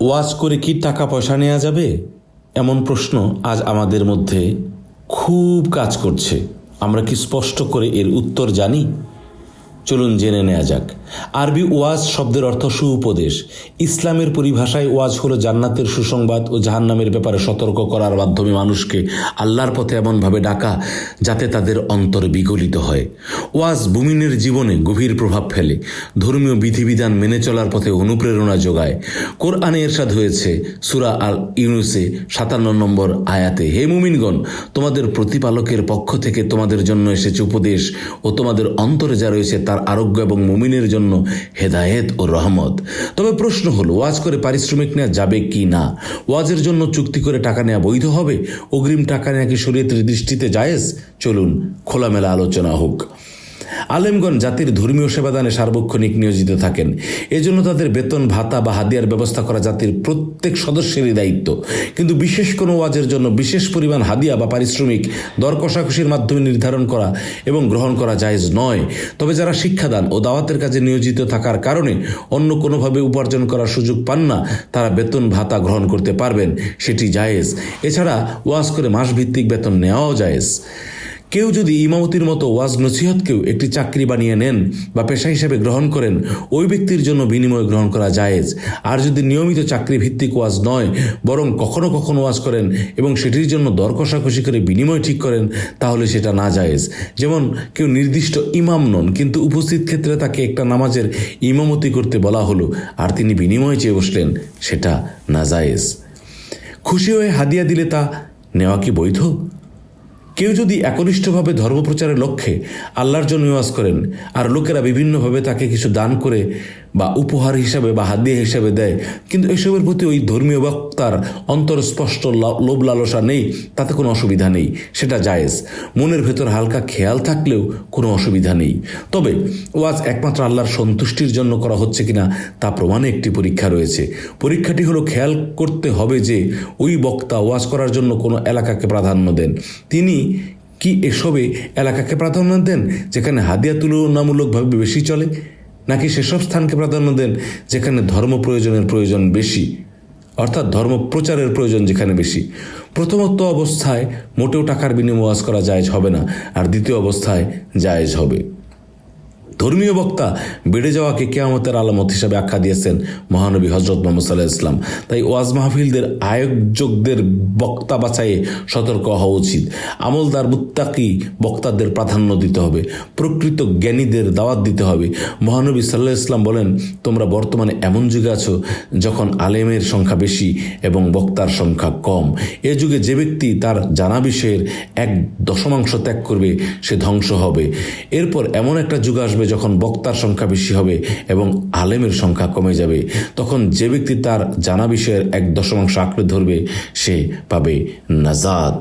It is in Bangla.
ওয়াজ করে কি টাকা পয়সা নেওয়া যাবে? এমন প্রশ্ন আজ আমাদের মধ্যে খুব কাজ করছে। আমরা কি স্পষ্ট করে এর উত্তর জানি? চলুন জেনে নেওয়া যাক। আরবি ওয়াজ শব্দের অর্থ সুউপদেশ। ইসলামের পরিভাষায় ওয়াজ হলো জান্নাতের সুসংবাদ ও জাহান্নামের ব্যাপারে সতর্ক করার মাধ্যমে মানুষকে আল্লাহর পথে এমনভাবে ডাকা যাতে তাদের অন্তর বিগলিত হয়। ওয়াজ বুমিনের জীবনে গভীর প্রভাব ফেলে। ধর্মীয় বিধিবিধান মেনে চলার পথে অনুপ্রেরণা যোগায়। কোরআনে এরশাদ হয়েছে, সুরা আল ইউনুসে সাতান্ন নম্বর আয়াতে, হে মুমিনগণ, তোমাদের প্রতিপালকের পক্ষ থেকে তোমাদের জন্য এসেছে উপদেশ ও তোমাদের অন্তরে যা রয়েছে তার আরোগ্য এবং মুমিনের জন্য হেদায়েত ও রহমত। তবে প্রশ্ন হলো, ওয়াজ করে পারিশ্রমিক নেওয়া যাবে কি না? ওয়াজের জন্য চুক্তি করে টাকা নেওয়া বৈধ হবে? অগ্রিম টাকা নেওয়া কি শরীয়তের দৃষ্টিতে জায়েজ? চলুন খোলামেলা আলোচনা হোক। আলেমগণ জাতির ধর্মীয় সেবাদানে সার্বক্ষণিক নিয়োজিত থাকেন। এজন্য তাদের বেতন, ভাতা বা হাদিয়ার ব্যবস্থা করা জাতির প্রত্যেক সদস্যেরই দায়িত্ব। কিন্তু বিশেষ কোনো ওয়াজের জন্য বিশেষ পরিমাণ হাদিয়া বা পারিশ্রমিক দর কষাকষির মাধ্যমে নির্ধারণ করা এবং গ্রহণ করা জায়েজ নয়। তবে যারা শিক্ষাদান ও দাওয়াতের কাজে নিয়োজিত থাকার কারণে অন্য কোনোভাবে উপার্জন করার সুযোগ পান না, তারা বেতন, ভাতা গ্রহণ করতে পারবেন, সেটি জায়েজ। এছাড়া ওয়াজ করে মাসভিত্তিক বেতন নেওয়াও জায়েজ। কেউ যদি ইমামতির মতো ওয়াজ নসিহতকেও একটি চাকরি বানিয়ে নেন বা পেশা হিসেবে গ্রহণ করেন, ওই ব্যক্তির জন্য বিনিময় গ্রহণ করা জায়েজ। আর যদি নিয়মিত চাকরি ভিত্তিক ওয়াজ নয়, বরং কখনো কখনো ওয়াজ করেন এবং সেটির জন্য দর কষাকষি করে বিনিময় ঠিক করেন, তাহলে সেটা না জায়েজ। যেমন কেউ নির্দিষ্ট ইমাম নন, কিন্তু উপস্থিত ক্ষেত্রে তাকে একটা নামাজের ইমামতি করতে বলা হলো, আর তিনি বিনিময় চেয়ে বসলেন, সেটা না জায়েজ। খুশি হয়ে হাদিয়া দিলে তা নেওয়া কি বৈধ? কেউ যদি একনিষ্ঠভাবে ধর্মপ্রচারের লক্ষ্যে আল্লাহর জন্য ওয়াজ করেন, আর লোকেরা বিভিন্নভাবে তাকে কিছু দান করে বা উপহার হিসাবে বা হাদিয়া হিসাবে দেয়, কিন্তু এসবের প্রতি ওই ধর্মীয় বক্তার অন্তরস্পষ্ট লোভ লালসা নেই, তাতে কোনো অসুবিধা নেই, সেটা জায়েজ। মনের ভেতর হালকা খেয়াল থাকলেও কোনো অসুবিধা নেই। তবে ওয়াজ একমাত্র আল্লাহর সন্তুষ্টির জন্য করা হচ্ছে কিনা তা প্রমাণে একটি পরীক্ষা রয়েছে। পরীক্ষাটি হলো খেয়াল করতে হবে যে ওই বক্তা ওয়াজ করার জন্য কোনো এলাকাকে প্রাধান্য দেন। তিনি কি এসবে এলাকাকে প্রাধান্য দেন, যেখানে হাদিয়া তুলনামূলকভাবে বেশি চলে? নাকি সেসব স্থানকে প্রাধান্য দেন, যেখানে ধর্ম প্রয়োজনের প্রয়োজন বেশি? অর্থাৎ ধর্ম প্রচারের প্রয়োজন যেখানে বেশি? প্রথমত অবস্থায় মোটেও টাকার বিনিময় করা যায়জ হবে না, আর দ্বিতীয় অবস্থায় জায়জ হবে। ধর্মীয় বক্তা বেড়ে যাওয়াকে কেয়ামতের আলামত হিসাবে আখ্যা দিয়েছেন মহানবী হজরত মোহাম্মদ সাল্লাহ ইসলাম তাই ওয়াজ মাহফিলদের আয়োজকদের বক্তা বাছাইয়ে সতর্ক হওয়া উচিত। আমলদার মুত্তাকি বক্তাদের প্রাধান্য দিতে হবে। প্রকৃত জ্ঞানীদের দাওয়াত দিতে হবে। মহানবী সাল্লাহ ইসলাম বলেন, তোমরা বর্তমানে এমন যুগে আছো যখন আলেমের সংখ্যা বেশি এবং বক্তার সংখ্যা কম। এ যুগে যে ব্যক্তি তার জানা বিষয়ের এক দশমাংশ ত্যাগ করবে, সে ধ্বংস হবে। এরপর এমন একটা যুগ আসবে যখন বক্তার সংখ্যা বেশি হবে এবং আলেমের সংখ্যা কমে যাবে, তখন যে ব্যক্তি তার জানা বিষয়ের এক দশমাংশ আঁকড়ে ধরবে, সে পাবে নাজাদ